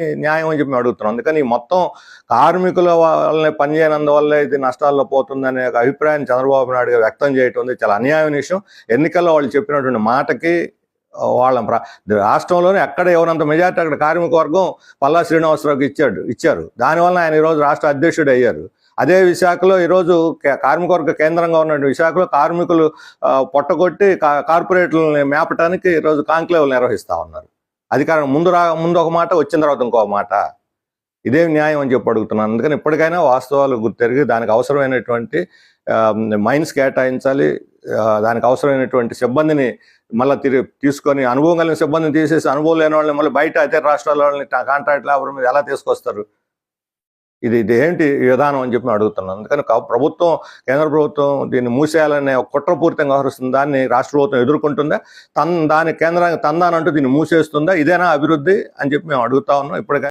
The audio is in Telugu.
న్యాయం అని చెప్పి అడుగుతున్నాం. అందుకని మొత్తం కార్మికుల వల్లనే పనిచేయనందువల్ల ఇది నష్టాల్లో పోతుందనే ఒక అభిప్రాయాన్ని చంద్రబాబు నాయుడు వ్యక్తం చేయటం ఉంది చాలా అన్యాయమైన విషయం. ఎన్నికల్లో వాళ్ళు చెప్పినటువంటి మాటకి వాళ్ళం వాళ్ళ రాష్ట్రంలోనే ఎక్కడ ఎవరంత మెజార్టీ అక్కడ కార్మిక వర్గం పల్లా శ్రీనివాసరావుకి ఇచ్చాడు ఇచ్చారు. దానివల్ల ఆయన ఈరోజు రాష్ట్ర అధ్యక్షుడు అయ్యారు. అదే విశాఖలో ఈరోజు కార్మికవర్గ కేంద్రంగా ఉన్న విశాఖలో కార్మికులు పొట్టగొట్టి కా- కార్పొరేట్లని మేపటానికి ఈరోజు కాంక్లేవ్లు నిర్వహిస్తా ఉన్నారు. అధికారం ముందు రా ముందు ఒక మాట వచ్చిన తర్వాత ఇంకో మాట. ఇదేం న్యాయం అని చెప్పి అడుగుతున్నాను. అందుకని ఇప్పటికైనా వాస్తవాలు గుర్తెరిగి దానికి అవసరమైనటువంటి మైన్స్ కేటాయించాలి. దానికి అవసరమైనటువంటి సిబ్బందిని మళ్ళీ తిరిగి తీసుకొని అనుభవం కలిగిన సిబ్బందిని తీసేసి అనుభవం లేని వాళ్ళని మళ్ళీ బయట ఇతర రాష్ట్రాల వాళ్ళని కాంట్రాక్ట్ లేబర్ మీద ఎలా తీసుకొస్తారు? ఇది ఇదేంటి విధానం అని చెప్పి అడుగుతున్నాను. అందుకని ప్రభుత్వం కేంద్ర ప్రభుత్వం దీన్ని మూసేయాలనే ఒక కుట్రపూరితంగా వ్యవహరిస్తుంది. దాన్ని రాష్ట్ర ప్రభుత్వం ఎదుర్కొంటుందా? తన్ దాని కేంద్రానికి తందానంటూ దీన్ని మూసేస్తుందా? ఇదేనా అభివృద్ధి అని చెప్పి మేము అడుగుతా ఉన్నాం. ఇప్పటికే